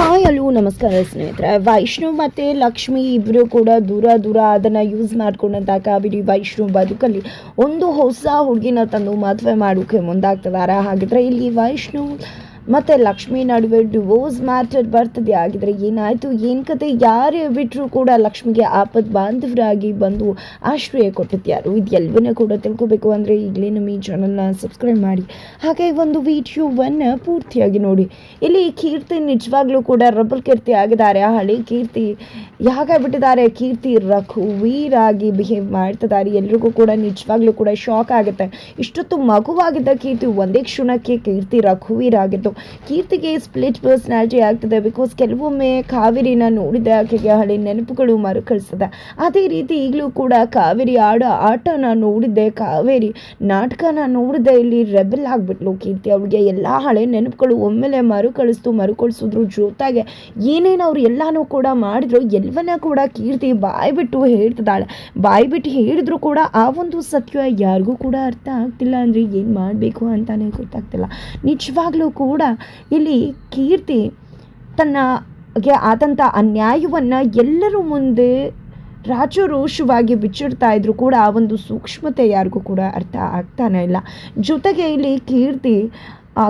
Hi hello ನಮಸ್ಕಾರ ಸ್ನೇಹಿತರೆ. ವೈಷ್ಣವ್ ಮತ್ತು ಲಕ್ಷ್ಮಿ ಇಬ್ಬರು ಕೂಡ ದೂರ ದೂರ ಅದನ್ನು ಯೂಸ್ ಮಾಡ್ಕೊಂಡಂತ ಕಾವೇರಿ ವೈಷ್ಣವ್ ಬದುಕಲ್ಲಿ ಒಂದು ಹೊಸ ಹುಡುಗಿನ ತಂದು ಮದುವೆ ಮಾಡೋಕ್ಕೆ ಮುಂದಾಗ್ತದಾರ. ಹಾಗಿದ್ರೆ ಇಲ್ಲಿ ವೈಷ್ಣವ್ ಮತ್ತು ಲಕ್ಷ್ಮಿ ನಡುವೆ ಡಿವೋರ್ಸ್ ಮ್ಯಾಟರ್ ಬರ್ತದೆ. ಆಗಿದ್ರೆ ಏನಾಯಿತು? ಏನು ಕತೆ? ಯಾರೇ ಬಿಟ್ಟರೂ ಕೂಡ ಲಕ್ಷ್ಮಿಗೆ ಆಪತ್ ಬಾಂಧವರಾಗಿ ಬಂದು ಆಶ್ರಯ ಕೊಟ್ಟಿದ್ಯಾರು? ಎಲ್ಲವನ್ನೂ ಕೂಡ ತಿಳ್ಕೊಬೇಕು ಅಂದರೆ ಈಗಲೇ ನಮ್ಮ ಈ ಚಾನಲ್ನ ಸಬ್ಸ್ಕ್ರೈಬ್ ಮಾಡಿ. ಹಾಗೆ ಒಂದು ವಿಡಿಯೋವನ್ನು ಪೂರ್ತಿಯಾಗಿ ನೋಡಿ. ಇಲ್ಲಿ ಕೀರ್ತಿ ನಿಜವಾಗ್ಲೂ ಕೂಡ ರಬ್ಬರ್ ಕೀರ್ತಿ ಆಗಿದ್ದಾರೆ. ಹಳೆ ಕೀರ್ತಿ ಯಾಕಾಗ್ಬಿಟ್ಟಿದ್ದಾರೆ ಕೀರ್ತಿ ರಘುವೀರಾಗಿ ಬಿಹೇವ್ ಮಾಡ್ತಿದ್ದಾರೆ. ಎಲ್ರಿಗೂ ಕೂಡ ನಿಜವಾಗ್ಲೂ ಕೂಡ ಶಾಕ್ ಆಗುತ್ತೆ. ಇಷ್ಟೊತ್ತು ಮಗುವಾಗಿದ್ದ ಕೀರ್ತಿ ಒಂದೇ ಕ್ಷಣಕ್ಕೆ ಕೀರ್ತಿ ರಘುವೀರ್ ಆಗಿತ್ತು. ಕೀರ್ತಿಗೆ ಸ್ಪ್ಲಿಟ್ ಪರ್ಸ್ನಾಲಿಟಿ ಆಗ್ತದೆ ಬಿಕಾಸ್ ಕೆಲವೊಮ್ಮೆ ಕಾವೇರಿನ ನೋಡಿದ ಆಕೆಗೆ ಹಳೆ ನೆನಪುಗಳು ಮರುಕಳಿಸ್ತದೆ. ಅದೇ ರೀತಿ ಈಗಲೂ ಕೂಡ ಕಾವೇರಿ ಆಡೋ ಆಟನ ನೋಡಿದ್ದೆ. ಕಾವೇರಿ ನಾಟಕನ ನೋಡಿದೆ ಇಲ್ಲಿ ರೆಬೆಲ್ ಆಗಿಬಿಟ್ಲು ಕೀರ್ತಿ. ಅವಳಿಗೆ ಎಲ್ಲ ಹಳೆ ನೆನಪುಗಳು ಒಮ್ಮೆಲೆ ಮರುಕಳಿಸ್ತು, ಮರುಕಳಿಸಿದ್ರು. ಜೊತೆಗೆ ಏನೇನು ಅವ್ರು ಎಲ್ಲನೂ ಕೂಡ ಮಾಡಿದ್ರು, ಎಲ್ಲವನ್ನ ಕೂಡ ಕೀರ್ತಿ ಬಾಯ್ಬಿಟ್ಟು ಹೇಳ್ತಿದ್ದಾಳೆ. ಬಾಯಿ ಬಿಟ್ಟು ಹೇಳಿದ್ರು ಕೂಡ ಆ ಒಂದು ಸತ್ಯ ಯಾರಿಗೂ ಕೂಡ ಅರ್ಥ ಆಗ್ತಿಲ್ಲ ಅಂದರೆ ಏನು ಮಾಡಬೇಕು ಅಂತಾನೆ ಗೊತ್ತಾಗ್ತಿಲ್ಲ. ನಿಜವಾಗ್ಲೂ ಕೂಡ ಇಲ್ಲಿ ಕೀರ್ತಿ ತನ್ನಗೆ ಆದಂಥ ಅನ್ಯಾಯವನ್ನು ಎಲ್ಲರೂ ಮುಂದೆ ರಾಜರೋಷವಾಗಿ ಬಿಚ್ಚಿಡ್ತಾ ಇದ್ರು ಕೂಡ ಆ ಒಂದು ಸೂಕ್ಷ್ಮತೆ ಯಾರಿಗೂ ಕೂಡ ಅರ್ಥ ಆಗ್ತಾನೆ ಇಲ್ಲ. ಜೊತೆಗೆ ಇಲ್ಲಿ ಕೀರ್ತಿ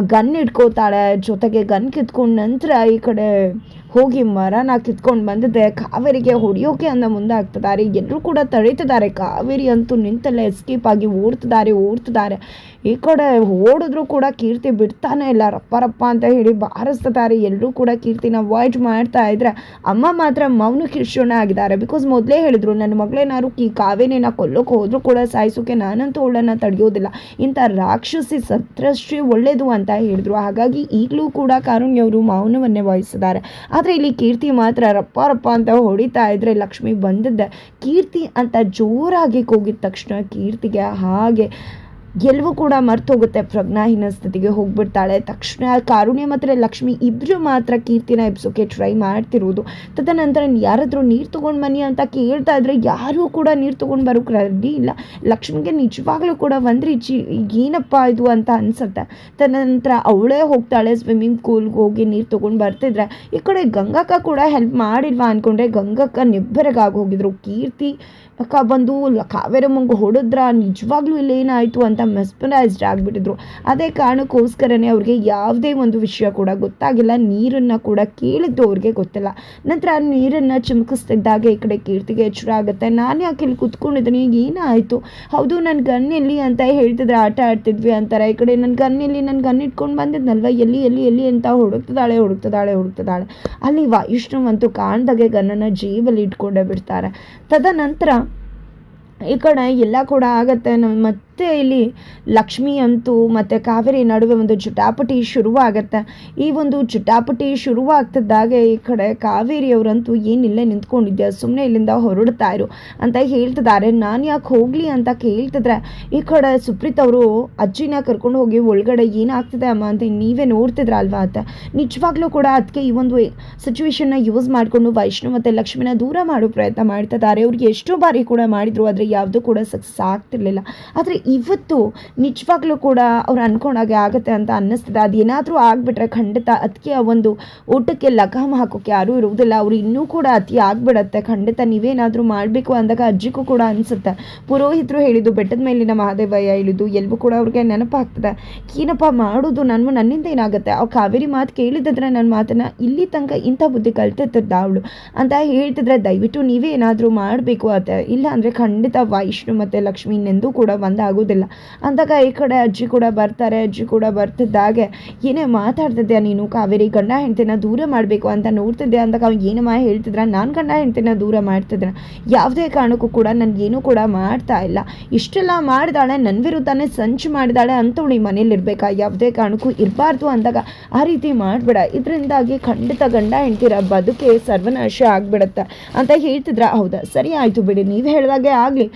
ಗನ್ ಇಟ್ಕೋತಾಳೆ ಜೊತೆಗೆ ಗನ್ ಕಿತ್ಕೊಂಡ ನಂತರ ಈ ಕಡೆ ಹೋಗಿ ಮರನ ಕಿತ್ಕೊಂಡು ಬಂದಿದ್ದೆ ಕಾವೇರಿಗೆ ಹೊಡೆಯೋಕೆ ಅಂದ ಮುಂದೆ ಎಲ್ಲರೂ ಕೂಡ ತಡೀತಿದ್ದಾರೆ. ಕಾವೇರಿ ಅಂತೂ ನಿಂತಲ್ಲೇ ಎಸ್ಕೇಪ್ ಆಗಿ ಓಡ್ತಿದ್ದಾರೆ ಓಡ್ತಿದ್ದಾರೆ. ಈ ಕಡೆ ಓಡಿದ್ರು ಕೂಡ ಕೀರ್ತಿ ಬಿಡ್ತಾನೆ ಇಲ್ಲ. ರಪ್ಪ ರಪ್ಪ ಅಂತ ಹೇಳಿ ಬಾರಿಸ್ತಿದ್ದಾರೆ. ಎಲ್ಲರೂ ಕೂಡ ಕೀರ್ತಿನ ಅವಾಯ್ಡ್ ಮಾಡ್ತಾ ಇದ್ರೆ ಅಮ್ಮ ಮಾತ್ರ ಮೌನ ಕಿರ್ಶೋಣ ಆಗಿದ್ದಾರೆ. ಬಿಕಾಸ್ ಮೊದಲೇ ಹೇಳಿದ್ರು, ನನ್ನ ಮಗಳೇನಾದ್ರು ಈ ಕಾವೇರಿನ ಕೊಲ್ಲೋಕೆ ಹೋದರೂ ಕೂಡ ಸಾಯಿಸೋಕೆ ನಾನಂತೂ ಅವಳನ್ನು ತಡೆಯೋದಿಲ್ಲ. ಇಂಥ ರಾಕ್ಷಸಿ ಸತ್ರಶ್ರೀ ಒಳ್ಳೇದು ಅಂತ ಹೇಳಿದ್ರು. ಹಾಗಾಗಿ ಈಗಲೂ ಕೂಡ ಕಾರುಣ್ಯವರು ಮೌನವನ್ನೇ ವಹಿಸಿದ್ದಾರೆ. ಆದರೆ ಇಲ್ಲಿ ಕೀರ್ತಿ ಮಾತ್ರ ರಪ್ಪ ರಪ್ಪ ಅಂತ ಹೊಡಿತಾ ಇದ್ರೆ ಲಕ್ಷ್ಮಿ ಬಂದಿದ್ದೆ. ಕೀರ್ತಿ ಅಂತ ಜೋರಾಗಿ ಕೂಗಿದ ತಕ್ಷಣ ಕೀರ್ತಿಗೆ ಹಾಗೆ ಗೆಲುವು ಕೂಡ ಮರ್ತೋಗುತ್ತೆ. ಪ್ರಜ್ಞಾಹೀನ ಸ್ಥಿತಿಗೆ ಹೋಗ್ಬಿಡ್ತಾಳೆ. ತಕ್ಷಣ ಕಾರುಣ್ಯ ಮಾತ್ರ, ಲಕ್ಷ್ಮಿ ಇಬ್ಬರು ಮಾತ್ರ ಕೀರ್ತಿನ ಎಬ್ಸೋಕೆ ಟ್ರೈ ಮಾಡ್ತಿರೋದು. ತದನಂತರ ಯಾರಾದರೂ ನೀರು ತೊಗೊಂಡು ಬನ್ನಿ ಅಂತ ಕೇಳ್ತಾ ಇದ್ರೆ ಯಾರೂ ಕೂಡ ನೀರು ತೊಗೊಂಡು ಬರೋಕೆ ರೆಡಿ ಇಲ್ಲ. ಲಕ್ಷ್ಮಿಗೆ ನಿಜವಾಗ್ಲೂ ಕೂಡ ಒಂದು ರೀಚಿ ಏನಪ್ಪ ಇದು ಅಂತ ಅನ್ಸುತ್ತೆ. ತದನಂತರ ಅವಳೇ ಹೋಗ್ತಾಳೆ ಸ್ವಿಮ್ಮಿಂಗ್ ಪೂಲ್ಗೆ ಹೋಗಿ ನೀರು ತೊಗೊಂಡು ಬರ್ತಿದ್ರೆ. ಈ ಕಡೆ ಗಂಗಕ್ಕ ಕೂಡ ಹೆಲ್ಪ್ ಮಾಡಿಲ್ವಾ ಅಂದ್ಕೊಂಡ್ರೆ ಗಂಗಕ್ಕ ನಿಬ್ಬರಗಾಗಿ ಹೋಗಿದ್ರು ಕೀರ್ತಿ ಅಕ್ಕ ಬಂದು ಕಾವೇರಿ ಮಂಗು ಹೊಡೆದ್ರ ನಿಜವಾಗ್ಲೂ ಇಲ್ಲಿ ಏನಾಯಿತು ಅಂತ ಮೆಸ್ಪರೈಸ್ಡ್ ಆಗಿಬಿಟ್ಟಿದ್ರು. ಅದೇ ಕಾರಣಕ್ಕೋಸ್ಕರನೇ ಅವ್ರಿಗೆ ಯಾವುದೇ ಒಂದು ವಿಷಯ ಕೂಡ ಗೊತ್ತಾಗಿಲ್ಲ. ನೀರನ್ನು ಕೂಡ ಕೇಳಿದ್ದು ಅವ್ರಿಗೆ ಗೊತ್ತಿಲ್ಲ. ನಂತರ ಆ ನೀರನ್ನು ಚಿಮುಕಿಸ್ತಿದ್ದಾಗ ಈ ಕಡೆ ಕೀರ್ತಿಗೆ ಎಚ್ಚರ ಆಗುತ್ತೆ. ನಾನು ಯಾಕೆ ಇಲ್ಲಿ ಕುತ್ಕೊಂಡಿದ್ದೀನಿ? ಏನಾಯಿತು? ಹೌದು ನನ್ನ ಗನ್ ಎಲ್ಲಿ ಅಂತ ಹೇಳ್ತಿದ್ರೆ ಆಟ ಆಡ್ತಿದ್ವಿ ಅಂತಾರೆ. ಈ ಕಡೆ ನನ್ನ ಗನ್ ಎಲ್ಲಿ? ನನ್ನ ಗನ್ ಇಟ್ಕೊಂಡು ಬಂದಿದ್ನಲ್ವ? ಎಲ್ಲಿ ಎಲ್ಲಿ ಎಲ್ಲಿ ಅಂತ ಹುಡುಕ್ತದಾಳೆ ಹುಡುಕ್ತದಾಳೆ ಹುಡುಕ್ತದಾಳೆ ಅಲ್ಲಿ ವಾ ಅಂತೂ ಕಾಣ್ದಾಗೆ ಗನ್ನನ್ನು ಜೀವಲ್ಲಿ ಇಟ್ಕೊಂಡೇ ಬಿಡ್ತಾರೆ. ತದನಂತರ ಈ ಕಡೆ ಎಲ್ಲ ಕೂಡ ಆಗತ್ತೆ. ನಮ್ಮ ಮತ್ತೆ ಇಲ್ಲಿ ಲಕ್ಷ್ಮಿ ಅಂತೂ ಮತ್ತು ಕಾವೇರಿ ನಡುವೆ ಒಂದು ಜುಟಾಪಟಿ ಶುರುವಾಗತ್ತೆ. ಈ ಒಂದು ಜಟಾಪಟಿ ಶುರುವಾಗ್ತಿದ್ದಾಗೆ ಈ ಕಡೆ ಕಾವೇರಿಯವರಂತೂ ಏನಿಲ್ಲ ನಿಂತ್ಕೊಂಡಿದ್ದೆ ಸುಮ್ಮನೆ ಇಲ್ಲಿಂದ ಹೊರಡ್ತಾ ಇರು ಅಂತ ಹೇಳ್ತಿದ್ದಾರೆ. ನಾನು ಯಾಕೆ ಹೋಗಲಿ ಅಂತ ಕೇಳ್ತಿದ್ರೆ, ಈ ಕಡೆ ಸುಪ್ರೀತ್ ಅವರು ಅಜ್ಜಿನ ಕರ್ಕೊಂಡು ಹೋಗಿ ಒಳಗಡೆ ಏನಾಗ್ತಿದೆ ಅಮ್ಮ ಅಂತ ನೀವೇ ನೋಡ್ತಿದ್ರಲ್ವಾ ಅಂತ ನಿಜವಾಗ್ಲೂ ಕೂಡ ಅದಕ್ಕೆ ಈ ಒಂದು ಸಿಚುವೇಶನ್ನ ಯೂಸ್ ಮಾಡಿಕೊಂಡು ವೈಷ್ಣು ಮತ್ತು ಲಕ್ಷ್ಮಿನ ದೂರ ಮಾಡೋ ಪ್ರಯತ್ನ ಮಾಡ್ತಿದ್ದಾರೆ. ಅವ್ರಿಗೆ ಎಷ್ಟೋ ಬಾರಿ ಕೂಡ ಮಾಡಿದ್ರು, ಆದರೆ ಯಾವುದೂ ಕೂಡ ಸಕ್ಸಸ್ ಆಗ್ತಿರ್ಲಿಲ್ಲ. ಆದರೆ ಇವತ್ತು ನಿಜವಾಗ್ಲೂ ಕೂಡ ಅವ್ರು ಅನ್ಕೊಂಡಾಗೆ ಆಗುತ್ತೆ ಅಂತ ಅನ್ನಿಸ್ತದೆ. ಅದೇನಾದರೂ ಆಗಿಬಿಟ್ರೆ ಖಂಡಿತ ಅದಕ್ಕೆ ಆ ಒಂದು ಊಟಕ್ಕೆ ಲಗಾಮ ಹಾಕೋಕ್ಕೆ ಯಾರೂ ಇರುವುದಿಲ್ಲ. ಅವರು ಇನ್ನೂ ಕೂಡ ಅತಿ ಆಗಿಬಿಡತ್ತೆ. ಖಂಡಿತ ನೀವೇನಾದರೂ ಮಾಡಬೇಕು ಅಂದಾಗ ಅಜ್ಜಿಗೂ ಕೂಡ ಅನಿಸುತ್ತೆ. ಪುರೋಹಿತರು ಹೇಳಿದ್ದು ಬೆಟ್ಟದ ಮೇಲಿನ ಮಹಾದೇವಯ್ಯ ಹೇಳಿದ್ದು ಎಲ್ಲವೂ ಕೂಡ ಅವ್ರಿಗೆ ನೆನಪಾಗ್ತದೆ. ಏನಪ್ಪ ಮಾಡೋದು? ನನ್ನ ನನ್ನಿಂದ ಏನಾಗುತ್ತೆ? ಆ ಕಾವೇರಿ ಮಾತು ಕೇಳಿದ್ರೆ ನನ್ನ ಮಾತನ್ನು ಇಲ್ಲಿ ತನಕ ಇಂಥ ಬುದ್ಧಿ ಕಲ್ತಿರ್ತದ ಅವಳು? ಅಂತ ಹೇಳ್ತಿದ್ರೆ ದಯವಿಟ್ಟು ನೀವೇ ಏನಾದರೂ ಮಾಡಬೇಕು ಅಂತ ಇಲ್ಲ ಅಂದರೆ ಖಂಡಿತ ವೈಷ್ಣು ಮತ್ತು ಲಕ್ಷ್ಮಿ ಕೂಡ ಕೂಡ ಒಂದಾಗೋದಿಲ್ಲ ಅಂದಾಗ ಈ ಕಡೆ ಅಜ್ಜಿ ಕೂಡ ಬರ್ತಾರೆ, ಅಜ್ಜಿ ಕೂಡ ಬರ್ತಿದ್ದಾಗೆ ಏನೇ ಮಾತಾಡ್ತಿದ್ದೆ ನೀನು ಕಾವೇರಿ? ಗಂಡ ಹೆಂಡ್ತಿನ ದೂರ ಮಾಡಬೇಕು ಅಂತ ನೋಡ್ತಿದ್ದೆ. ಅಂದಾಗ ಅವ್ನು ಮಾ ಹೇಳ್ತಿದ್ರ? ನಾನು ಗಂಡ ಹೆಂಡ್ತಿನ ದೂರ ಮಾಡ್ತಿದ್ರೆ ಯಾವುದೇ ಕಾರಣಕ್ಕೂ ಕೂಡ ನನಗೇನು ಕೂಡ ಮಾಡ್ತಾ ಇಲ್ಲ. ಇಷ್ಟೆಲ್ಲ ಮಾಡಿದಾಳೆ ನನ್ನ ವಿರುದ್ಧನೇ ಸಂಚು ಮಾಡಿದಾಳೆ ಅಂತ ಈ ಮನೇಲಿ ಇರಬೇಕಾ? ಯಾವುದೇ ಕಾರಣಕ್ಕೂ ಇರಬಾರ್ದು ಅಂದಾಗ ಆ ರೀತಿ ಮಾಡಬೇಡ. ಇದರಿಂದಾಗಿ ಖಂಡಿತ ಗಂಡ ಹೆಂಡ್ತಿರ ಬದುಕೆ ಸರ್ವನಾಶ ಆಗಿಬಿಡತ್ತೆ ಅಂತ ಹೇಳ್ತಿದ್ರ? ಹೌದಾ? ಸರಿ ಆಯಿತು ಬಿಡಿ. ನೀವು ಹೇಳಿದಾಗೆ ಆಗಲಿ.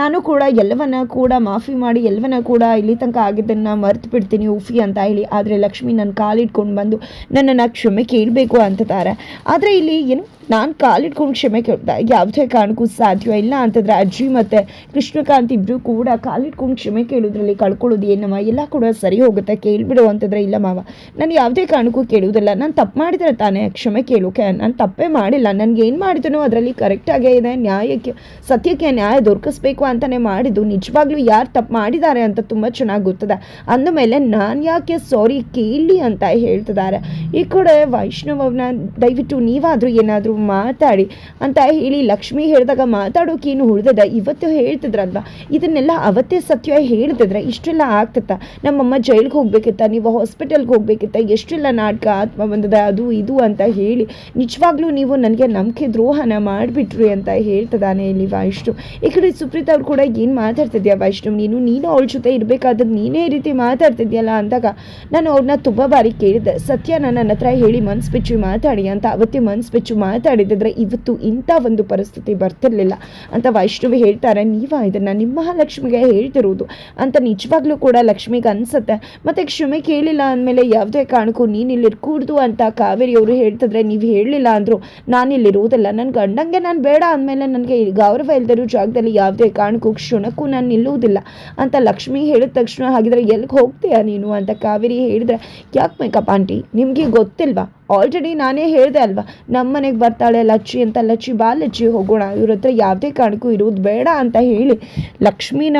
ನಾನು ಕೂಡ ಎಲ್ಲವನ್ನ ಕೂಡ ಮಾಫಿ ಮಾಡಿ, ಎಲ್ಲವನ್ನ ಕೂಡ ಇಲ್ಲಿ ತನಕ ಆಗಿದ್ದನ್ನು ಮರೆತು ಬಿಡ್ತೀನಿ ಉಫಿ ಅಂತ ಹೇಳಿ. ಆದರೆ ಲಕ್ಷ್ಮಿ ನನ್ನ ಕಾಲಿಟ್ಕೊಂಡು ಬಂದು ನನ್ನನ್ನು ಕ್ಷಮೆ ಕೇಳಬೇಕು ಅಂತಾರೆ ಆದರೆ ಇಲ್ಲಿ ಏನು, ನಾನು ಕಾಲಿಟ್ಕೊಂಡು ಕ್ಷಮೆ ಕೇಳ್ದೆ ಯಾವುದೇ ಕಾರಣಕ್ಕೂ ಸಾಧ್ಯ ಇಲ್ಲ ಅಂತಂದರೆ ಅಜ್ಜಿ ಮತ್ತು ಕೃಷ್ಣಕಾಂತ್ ಇಬ್ಬರು ಕೂಡ ಕಾಲಿಟ್ಕೊಂಡು ಕ್ಷಮೆ ಕೇಳೋದ್ರಲ್ಲಿ ಕಳ್ಕೊಳ್ಳೋದು ಏನಮ್ಮ? ಎಲ್ಲ ಕೂಡ ಸರಿ ಹೋಗುತ್ತೆ, ಕೇಳಿಬಿಡು ಅಂತಂದರೆ ಇಲ್ಲ ಮಾವ. ನಾನು ಯಾವುದೇ ಕಾರಣಕ್ಕೂ ಕೇಳುವುದಿಲ್ಲ. ನಾನು ತಪ್ಪು ಮಾಡಿದರೆ ತಾನೇ ಕ್ಷಮೆ ಕೇಳೋಕೆ. ನಾನು ತಪ್ಪೇ ಮಾಡಿಲ್ಲ. ನನಗೆ ಏನು ಮಾಡಿದನೋ ಅದರಲ್ಲಿ ಕರೆಕ್ಟಾಗೇ ಇದೆ. ನ್ಯಾಯಕ್ಕೆ, ಸತ್ಯಕ್ಕೆ ನ್ಯಾಯ ದೊರಕಿಸ್ಬೇಕು ಅಂತಲೇ ಮಾಡಿದ್ದು. ನಿಜವಾಗ್ಲೂ ಯಾರು ತಪ್ಪು ಮಾಡಿದ್ದಾರೆ ಅಂತ ತುಂಬ ಚೆನ್ನಾಗಿ ಗೊತ್ತದೆ. ಅಂದಮೇಲೆ ನಾನು ಯಾಕೆ ಸಾರಿ ಕೇಳಿ ಅಂತ ಹೇಳ್ತಿದ್ದಾರೆ. ಈ ಕಡೆ ವೈಷ್ಣವನ ದಯವಿಟ್ಟು ನೀವಾದರೂ ಏನಾದರೂ ಮಾತಾಡಿ ಅಂತ ಹೇಳಿ ಲಕ್ಷ್ಮಿ ಹೇಳಿದಾಗ ಮಾತಾಡೋಕೇನು ಉಳಿದದ. ಇವತ್ತು ಹೇಳ್ತಿದ್ರಲ್ವ? ಇದನ್ನೆಲ್ಲ ಅವತ್ತೇ ಸತ್ಯ ಹೇಳ್ತಿದ್ರೆ ಇಷ್ಟೆಲ್ಲ ಆಗ್ತತ್ತ? ನಮ್ಮಮ್ಮ ಜೈಲಿಗೆ ಹೋಗ್ಬೇಕಿತ್ತ? ನೀವು ಹಾಸ್ಪಿಟಲ್ಗೆ ಹೋಗ್ಬೇಕಿತ್ತ? ಎಷ್ಟೆಲ್ಲ ನಾಟಕ ಆತ್ಮ ಬಂದದ? ಅದು ಇದು ಅಂತ ಹೇಳಿ ನಿಜವಾಗ್ಲೂ ನೀವು ನನಗೆ ನಂಬಿಕೆ ದ್ರೋಹನ ಮಾಡಿಬಿಟ್ರಿ ಅಂತ ಹೇಳ್ತದಾನೆ ಇಲ್ಲಿ ವಾಯಿಷ್ಟು ಈ ಕಡೆ ಸುಪ್ರೀತ್ ಅವ್ರು ಕೂಡ ಏನು ಮಾತಾಡ್ತಿದ್ಯಾ ವೈಷ್ಣವ್? ನೀನು ನೀನು ಅವಳ ಜೊತೆ ಇರಬೇಕಾದ್ರೆ ನೀನೇ ಈ ರೀತಿ ಮಾತಾಡ್ತಿದ್ಯಲ್ಲ ಅಂದಾಗ ನಾನು ಅವ್ರನ್ನ ತುಂಬ ಬಾರಿ ಕೇಳಿದ್ದೆ. ಸತ್ಯ ನನ್ನ ಹತ್ರ ಹೇಳಿ ಮನ್ಸು ಬಿಚ್ಚು ಮಾತಾಡಿ ಅಂತ, ಅವತ್ತೇ ಮನ್ಸು ಬಿಚ್ಚು ಮಾತಾಡಿದ್ರೆ ಇವತ್ತು ಇಂಥ ಒಂದು ಪರಿಸ್ಥಿತಿ ಬರ್ತಿರ್ಲಿಲ್ಲ ಅಂತ ವೈಷ್ಣವ್ ಹೇಳ್ತಾರೆ. ನೀವ ಇದನ್ನು? ನಿಮ್ಮ ಮಹಾಲಕ್ಷ್ಮಿಗೆ ಹೇಳ್ತಿರೋದು ಅಂತ ನಿಜವಾಗ್ಲೂ ಕೂಡ ಲಕ್ಷ್ಮಿಗೆ ಅನ್ಸುತ್ತೆ. ಮತ್ತೆ ಕ್ಷಮೆ ಕೇಳಿಲ್ಲ ಅಂದಮೇಲೆ ಯಾವುದೇ ಕಾರಣಕ್ಕೂ ನೀನು ಇಲ್ಲಿ ಇರ್ಕೂಡ್ದು ಅಂತ ಕಾವೇರಿ ಅವರು ಹೇಳ್ತಿದ್ರೆ ನೀವು ಹೇಳಲಿಲ್ಲ ಅಂದರು ನಾನು ಇಲ್ಲಿರುವುದಿಲ್ಲ ನನ್ನ ಗಂಡಂಗೆ ನಾನು ಬೇಡ ಅಂದಮೇಲೆ ನನಗೆ ಗೌರವ ಇಲ್ದಿರೋ ಜಾಗದಲ್ಲಿ ಯಾವುದೇ ಕಾರಣಕ್ಕೂ ಕ್ಷಣಕ್ಕೂ ನಾನು ನಿಲ್ಲುವುದಿಲ್ಲ. ಅಂತ ಲಕ್ಷ್ಮಿ ಹೇಳಿದ ತಕ್ಷಣ ಹಾಗಿದ್ರೆ ಎಲ್ಲಿಗೆ ಹೋಗ್ತೀಯಾ ನೀನು? ಅಂತ ಕಾವೇರಿ ಹೇಳಿದ್ರೆ, ಯಾಕೆ ಮೇಕಪ್ ಆಂಟಿ? ನಿಮಗೆ ಗೊತ್ತಿಲ್ವಾ? ಆಲ್ರೆಡಿ ನಾನೇ ಹೇಳಿದೆ ಅಲ್ವಾ? ನಮ್ಮ ಮನೆಗೆ ಬರ್ತಾಳೆ ಲಚ್ಚಿ ಅಂತ, ಲಚ್ಚಿ ಬಾ ಲಚ್ಚಿ ಹೋಗೋಣ. ಇವ್ರ ಹತ್ರ ಯಾವುದೇ ಕಾರಣಕ್ಕೂ ಇರುವುದು ಬೇಡ ಅಂತ ಹೇಳಿ ಲಕ್ಷ್ಮಿನ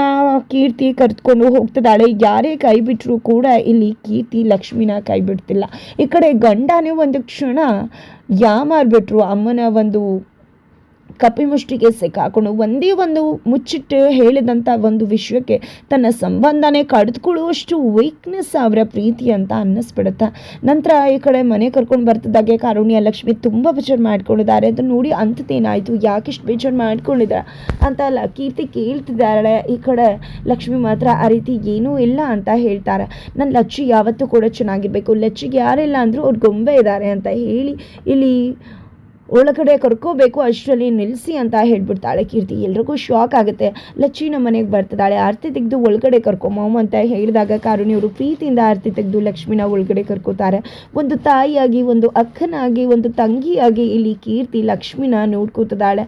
ಕೀರ್ತಿ ಕರೆದುಕೊಂಡು ಹೋಗ್ತಿದ್ದಾಳೆ. ಯಾರೇ ಕೈ ಬಿಟ್ಟರೂ ಕೂಡ ಇಲ್ಲಿ ಕೀರ್ತಿ ಲಕ್ಷ್ಮಿನ ಕೈ ಬಿಡ್ತಿಲ್ಲ. ಈ ಕಡೆ ಗಂಡನೇ ಒಂದು ಕ್ಷಣ ಯಾಮಾರ್ಬಿಟ್ರು ಅಮ್ಮನ ಒಂದು ಕಪಿಮುಷ್ಟಿಗೆ ಸಿಕ್ಕಾಕೊಂಡು ಒಂದೇ ಒಂದು ಮುಚ್ಚಿಟ್ಟು ಹೇಳಿದಂಥ ಒಂದು ವಿಷಯಕ್ಕೆ ತನ್ನ ಸಂಬಂಧನೇ ಕಡಿದುಕೊಳ್ಳುವಷ್ಟು ವೀಕ್ನೆಸ್ ಅವರ ಪ್ರೀತಿ ಅಂತ ಅನ್ನಿಸ್ಬಿಡುತ್ತೆ. ನಂತರ ಈ ಕಡೆ ಮನೆ ಕರ್ಕೊಂಡು ಬರ್ತಿದ್ದಾಗೆ ಕಾರುಣ್ಯ ಲಕ್ಷ್ಮಿ ತುಂಬ ಬೇಜಾರು ಮಾಡ್ಕೊಂಡಿದ್ದಾರೆ. ಅದು ನೋಡಿ ಅಂಥದ್ದೇನಾಯಿತು ಇಷ್ಟು ಬೇಜಾರು ಮಾಡ್ಕೊಂಡಿದ್ದಾರೆ ಅಂತ ಅಲ್ಲ ಕೀರ್ತಿ ಕೇಳ್ತಿದ್ದಾಳೆ. ಈ ಕಡೆ ಲಕ್ಷ್ಮಿ ಮಾತ್ರ ಆ ರೀತಿ ಏನೂ ಇಲ್ಲ ಅಂತ ಹೇಳ್ತಾರೆ. ನನ್ನ ಲಚ್ಚಿ ಯಾವತ್ತೂ ಕೂಡ ಚೆನ್ನಾಗಿರಬೇಕು. ಲಚ್ಚಿಗೆ ಯಾರಿಲ್ಲ ಅಂದರೂ ಅವ್ರು ಗೊಂಬೆ ಇದ್ದಾರೆ ಅಂತ ಹೇಳಿ ಇಲ್ಲಿ ಒಳಗಡೆ ಕರ್ಕೋಬೇಕು, ಅಷ್ಟರಲ್ಲಿ ನಿಲ್ಲಿಸಿ ಅಂತ ಹೇಳ್ಬಿಡ್ತಾಳೆ ಕೀರ್ತಿ. ಎಲ್ರಿಗೂ ಶಾಕ್ ಆಗುತ್ತೆ. ಲಚ್ಚಿ ನಮ್ಮ ಮನೆಗೆ ಬರ್ತಿದ್ದಾಳೆ. ಆರತಿ ತೆಗೆದು ಒಳಗಡೆ ಕರ್ಕೊಂಬಮ್ಮ ಅಂತ ಹೇಳಿದಾಗ ಕಾರುಣಿಯವರು ಪ್ರೀತಿಯಿಂದ ಆರತಿ ತೆಗೆದು ಲಕ್ಷ್ಮಿನ ಒಳಗಡೆ ಕರ್ಕೋತಾರೆ. ಒಂದು ತಾಯಿಯಾಗಿ, ಒಂದು ಅಕ್ಕನಾಗಿ, ಒಂದು ತಂಗಿಯಾಗಿ ಇಲ್ಲಿ ಕೀರ್ತಿ ಲಕ್ಷ್ಮಿನ ನೋಡ್ಕೋತಿದ್ದಾಳೆ.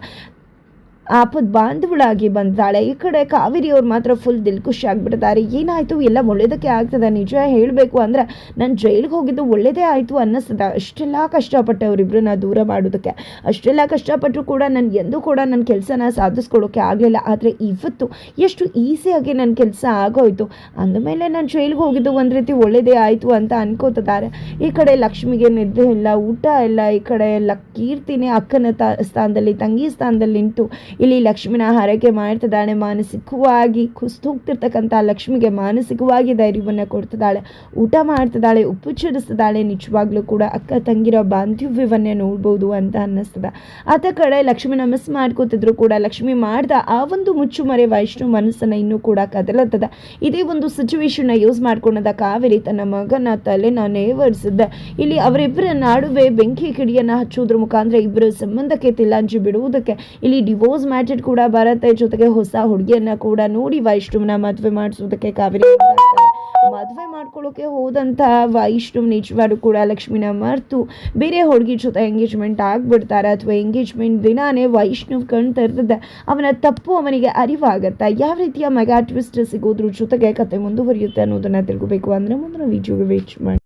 ಆಪದ್ ಬಾಂಧವಳಾಗಿ ಬಂದಾಳೆ. ಈ ಕಡೆ ಕಾವೇರಿ ಅವ್ರು ಮಾತ್ರ ಫುಲ್ ದಿಲ್ ಖುಷಿ ಆಗ್ಬಿಡ್ತಾರೆ ಏನಾಯಿತು? ಎಲ್ಲ ಒಳ್ಳೇದಕ್ಕೆ ಆಗ್ತದೆ. ನಿಜ ಹೇಳಬೇಕು ಅಂದ್ರೆ ನಾನು ಜೈಲಿಗೆ ಹೋಗಿದ್ದು ಒಳ್ಳೇದೇ ಆಯಿತು ಅನ್ನಿಸ್ತದೆ. ಅಷ್ಟೆಲ್ಲ ಕಷ್ಟಪಟ್ಟೆ ಅವರಿಬ್ಬರನ್ನ ದೂರ ಮಾಡೋದಕ್ಕೆ. ಅಷ್ಟೆಲ್ಲ ಕಷ್ಟಪಟ್ಟರು ಕೂಡ ನಾನು ಎಂದೂ ಕೂಡ ನನ್ನ ಕೆಲಸನ ಸಾಧಿಸ್ಕೊಳ್ಳೋಕೆ ಆಗಲಿಲ್ಲ. ಆದರೆ ಇವತ್ತು ಎಷ್ಟು ಈಸಿಯಾಗಿ ನನ್ನ ಕೆಲಸ ಆಗೋಯ್ತು. ಅಂದಮೇಲೆ ನಾನು ಜೈಲಿಗೆ ಹೋಗಿದ್ದು ಒಂದು ರೀತಿ ಒಳ್ಳೇದೇ ಆಯಿತು ಅಂತ ಅನ್ಕೋತಿದ್ದಾರೆ. ಈ ಕಡೆ ಲಕ್ಷ್ಮಿಗೆ ನಿದ್ದೆ ಇಲ್ಲ, ಊಟ ಇಲ್ಲ. ಈ ಕಡೆ ಎಲ್ಲ ಕೀರ್ತಿನೇ ಅಕ್ಕನ ತ, ಸ್ಥಾನದಲ್ಲಿ, ತಂಗಿ ಸ್ಥಾನದಲ್ಲಿ ನಿಂತು ಇಲ್ಲಿ ಲಕ್ಷ್ಮಿನ ಹರಕೆ ಮಾಡ್ತಿದ್ದಾಳೆ. ಮಾನಸಿಕವಾಗಿ ಕುಸ್ತು ಹೋಗ್ತಿರ್ತಕ್ಕಂಥ ಲಕ್ಷ್ಮಿಗೆ ಮಾನಸಿಕವಾಗಿ ಧೈರ್ಯವನ್ನು ಕೊಡ್ತಿದ್ದಾಳೆ. ಊಟ ಮಾಡ್ತಿದ್ದಾಳೆ, ಉಪ್ಪು ಚುರಿಸ್ತಿದ್ದಾಳೆ ನಿಜವಾಗ್ಲೂ ಕೂಡ ಅಕ್ಕ ತಂಗಿರೋ ಬಾಂಧವ್ಯವನ್ನೇ ನೋಡ್ಬೋದು ಅಂತ ಅನ್ನಿಸ್ತದ. ಆತ ಕಡೆ ಲಕ್ಷ್ಮಿನ ಮಿಸ್ ಮಾಡ್ಕೋತಿದ್ರು ಕೂಡ, ಲಕ್ಷ್ಮಿ ಮಾಡ್ದ ಆ ಒಂದು ಮುಚ್ಚುಮರೆ ವೈಷ್ಣು ಮನಸ್ಸನ್ನು ಇನ್ನೂ ಕೂಡ ಕದಲತ್ತದ. ಇದೇ ಒಂದು ಸಿಚುವೇಶನ್ನ ಯೂಸ್ ಮಾಡ್ಕೊಂಡದ ಕಾವೇರಿ ತನ್ನ ಮಗನ ತಲೆನ ನೇವರಿಸಿದ್ದ. ಇಲ್ಲಿ ಅವರಿಬ್ಬರ ನಡುವೆ ಬೆಂಕಿ ಕಿಡಿಯನ್ನು ಹಚ್ಚೋದ್ರ ಮುಖಾಂತರ ಇಬ್ಬರ ಸಂಬಂಧಕ್ಕೆ ತಿಲ್ಲಾಂಜಿ ಬಿಡುವುದಕ್ಕೆ ಇಲ್ಲಿ ಡಿವೋರ್ಸ್ ಮ್ಯಾಟೆಡ್ ಕೂಡ ಬರುತ್ತೆ. ಜೊತೆಗೆ ಹೊಸ ಹುಡುಗಿಯನ್ನ ಕೂಡ ನೋಡಿ ವೈಷ್ಣವನ ಮದುವೆ ಮಾಡಿಸೋದಕ್ಕೆ ಕಾವೇರಿ. ಮದುವೆ ಮಾಡ್ಕೊಳ್ಳೋಕೆ ಹೋದಂತಹ ವೈಷ್ಣವ್ ನಿಜವಾಗ್ಲೂ ಕೂಡ ಲಕ್ಷ್ಮಿನ ಮರೆತು ಬೇರೆ ಹುಡುಗಿ ಜೊತೆ ಎಂಗೇಜ್ಮೆಂಟ್ ಆಗ್ಬಿಡ್ತಾರೆ. ಅಥವಾ ಎಂಗೇಜ್ಮೆಂಟ್ ದಿನಾನೇ ವೈಷ್ಣವ್ ಕಣ್ ತೆರೆದಿದ್ದೆ ಅವನ ತಪ್ಪು ಅವನಿಗೆ ಅರಿವಾಗತ್ತೆ. ಯಾವ ರೀತಿಯ ಮೆಗಾ ಟ್ವಿಸ್ಟ್ ಸಿಗೋದ್ರ ಜೊತೆಗೆ ಕತೆ ಮುಂದುವರಿಯುತ್ತೆ ಅನ್ನೋದನ್ನ ತಿಳ್ಕೊಬೇಕು. ಅಂದ್ರೆ ಮುಂದಿನ ವಿಡಿಯೋಗೆ ವೇಟ್ ಮಾಡಿ.